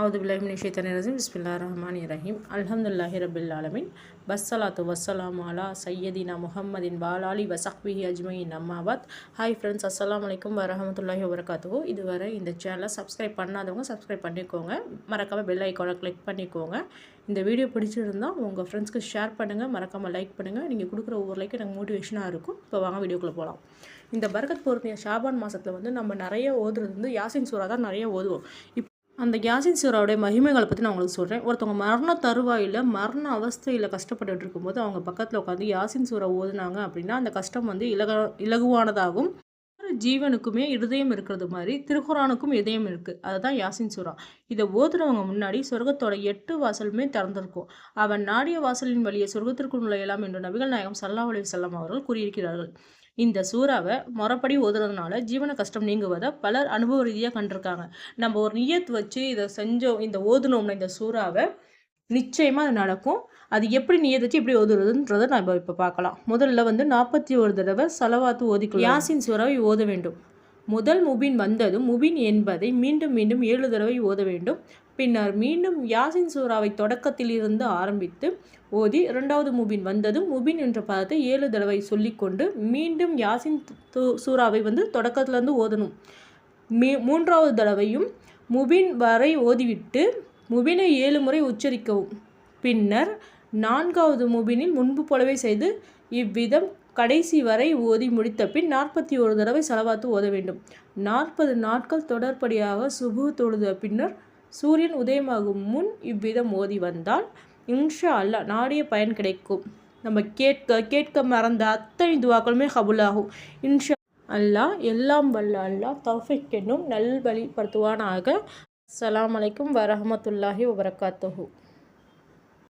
அவுது பில்லாஹிமின் ஷைத்தானி பிஸ்மில்லா ரஹ்மான் ரஹீம் அலமதுல்லாஹி ரபில் ஆலமின் பஸ்ஸலாத்து வஸ்ஸலாம் அலா சையதினா முஹம்மதின் பாலாலி வசஹ்பிஹி அஜ்மயின் அம்மாபாத் ஹாய் ஃப்ரெண்ட்ஸ் அஸ்லாம் அலைக்கும் வரமத்துல்லாஹி வபரகாத்துஹு இதுவரை இந்த சேனலை சப்ஸ்கிரைப் பண்ணாதவங்க சப்ஸ்கிரைப் பண்ணிக்கோங்க. மறக்காமல் பெல் ஐக்கானை கிளிக் பண்ணிக்கோங்க. இந்த வீடியோ பிடிச்சிருந்தா உங்கள் ஃப்ரெண்ட்ஸ்க்கு ஷேர் பண்ணுங்கள் மறக்காமல் லைக் பண்ணுங்கள் நீங்கள் கொடுக்குற ஒவ்வொரு லைக்கு எனக்கு மோட்டிவேஷனாக இருக்கும். இப்போ வாங்க வீடியோக்குள்ளே போகலாம் இந்த பரகத் பொருத்திய ஷாபான் மாதத்தில் வந்து நம்ம நிறைய ஓதுறது வந்து யாசின் சூறா தான் நிறைய ஓதுவோம். இப் அந்த யாசின் சூறாவுடைய மகிமைகளை பற்றி நான் உங்களுக்கு சொல்கிறேன் ஒருத்தவங்க மரண தருவாயில் மரண அவஸ்தையில் கஷ்டப்பட்டுட்டு இருக்கும்போது அவங்க பக்கத்தில் உட்காந்து யாசின் சூரா ஓதுனாங்க அப்படின்னா அந்த கஷ்டம் வந்து இலக இலகுவானதாகும். ஒவ்வொரு ஜீவனுக்குமே இருதயம் இருக்கிறது மாதிரி திருக்குறானுக்கும் இதயம் இருக்குது அதுதான் யாசின் சூரா. இதை ஓதுறவங்க முன்னாடி சொர்க்கத்தோட எட்டு வாசலுமே திறந்திருக்கும். அவன் நாடிய வாசலின் வழியே சொர்க்கத்திற்குள் நுழையலாம் என்று நபிகள் நாயகம் சல்லா அலி செல்லம் அவர்கள் கூறியிருக்கிறார்கள். இந்த சூறாவை முறப்படி ஓதுறதுனால ஜீவன கஷ்டம் நீங்குவதை பலர் அனுபவ ரீதியாக கண்டிருக்காங்க. நம்ம ஒரு நியத் வச்சு இதை செஞ்சோம் இந்த ஓதுனோம்னா இந்த சூறாவை நிச்சயமாக அது நடக்கும். அது எப்படி நியதிச்சு எப்படி ஓதுறதுன்றதை நம்ம இப்போ பார்க்கலாம். முதல்ல வந்து நாற்பத்தி ஒரு தடவை செலவாத்து ஓதிக்கலாம் யாசின் சூறாவை ஓத வேண்டும். முதல் முபின் வந்ததும் முபின் என்பதை மீண்டும் மீண்டும் ஏழு தடவை ஓத வேண்டும். பின்னர் மீண்டும் யாசின் சூறாவை தொடக்கத்தில் இருந்து ஆரம்பித்து ஓதி இரண்டாவது முபின் வந்ததும் முபின் என்ற பதத்தை ஏழு தடவை சொல்லிக்கொண்டு மீண்டும் யாசின் சூறாவை வந்து தொடக்கத்திலேருந்து ஓதணும். மீ மூன்றாவது தடவையும் முபின் வரை ஓதிவிட்டு முபினை ஏழு முறை உச்சரிக்கவும். பின்னர் நான்காவது முபினில் முன்பு போலவே செய்து இவ்விதம் கடைசி வரை ஓதி முடித்த பின் நாற்பத்தி ஒரு தடவை செலவாத்து ஓத வேண்டும். நாற்பது நாட்கள் தொடர்படியாக சுபு தொழுத பின்னர் சூரியன் உதயமாகும் முன் இவ்விதம் ஓதி வந்தால் இன்ஷா அல்லா நாடிய பயன் கிடைக்கும். நம்ம கேட்க கேட்க மறந்த அத்தனை துவாக்களுமே கபுலாகும். இன்ஷா அல்லாஹ் எல்லாம் வல்ல அல்லாஹ் தௌஃபிக் என்னும் நல்வழிப்படுத்துவானாக. அஸ்ஸலாமு அலைக்கும் வரஹமத்துல்லாஹி வபரகாத்துஹூ.